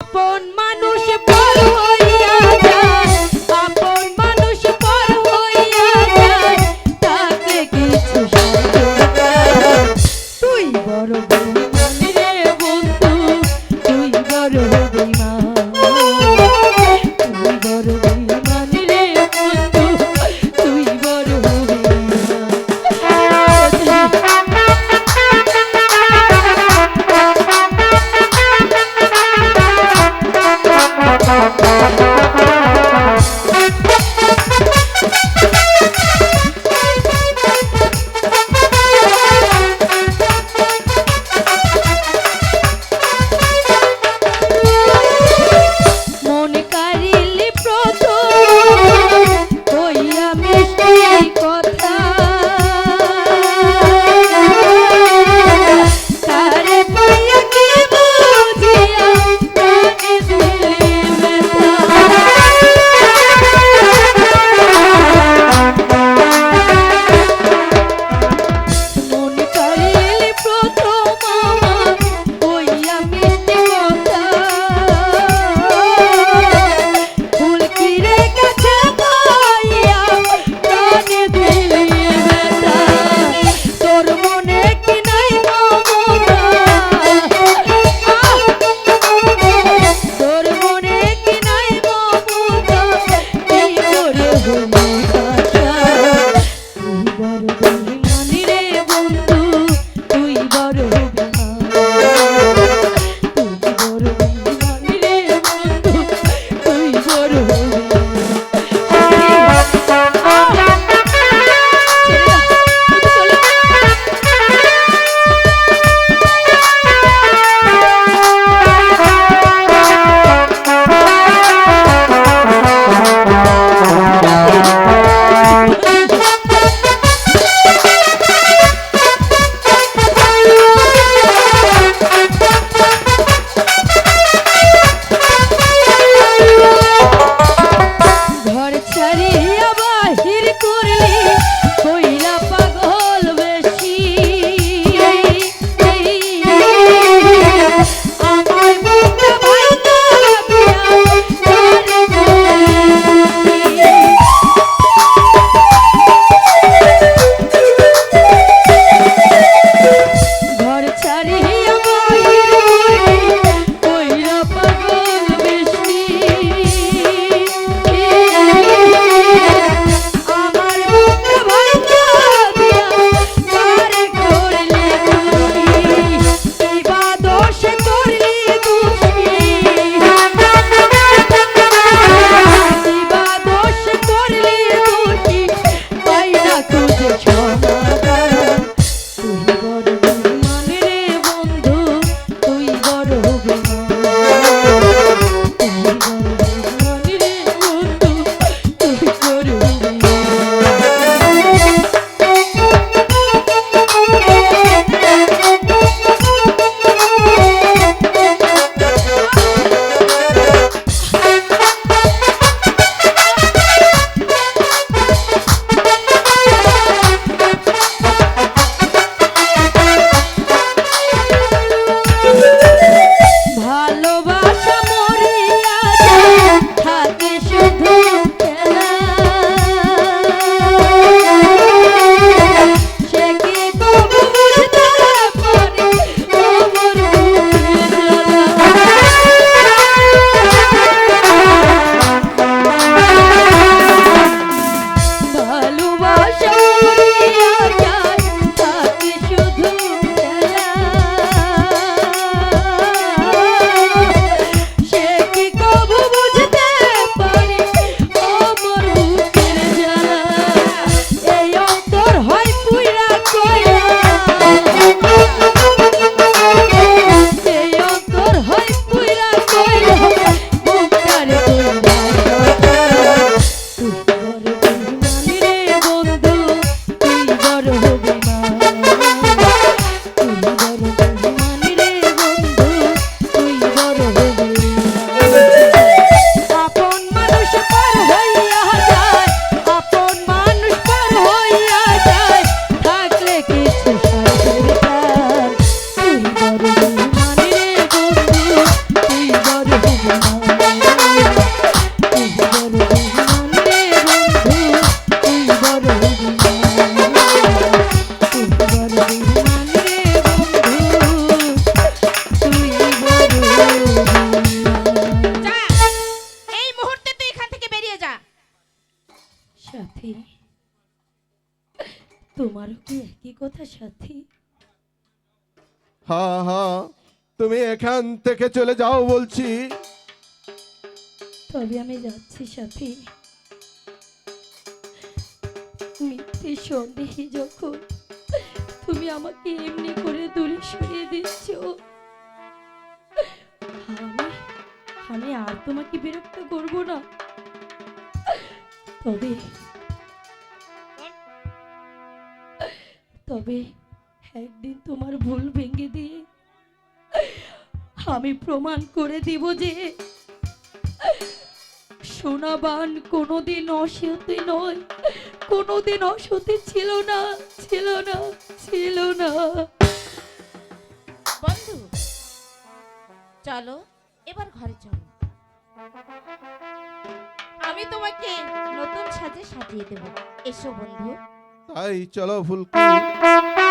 আপন মানুষ পর হইয়া যায়, আপন মানুষ পর হইয়া যায়, তাকে কিছু তুই বড় বন্ধু তুই বড় বেঈমান অনেক করো আমারও কি একই কথা সাথী? হা হা তুমি এখান থেকে চলে যাও বলছি। তবে আমি যাচ্ছি সাথী। মিথ্যে সন্দেহে যখন তুমি আমাকে এমনি করে দূরে সরিয়ে দিচ্ছ আমি আমি আর তোমাকে বিরক্ত করব না। তবে তবে একদিন তোমার ভুল ভেঙে দিয়ে আমি প্রমাণ করে দিব যে সোনাবান কোনোদিন অসতি নয়, কোনোদিন অসতি ছিল না ছিল না ছিল না। বন্ধু, চলো, এবার ঘরে চলো। আমি তোমাকে নতুন সাজে সাজিয়ে দেব। এসো বন্ধু। তাই চলো ফুলকি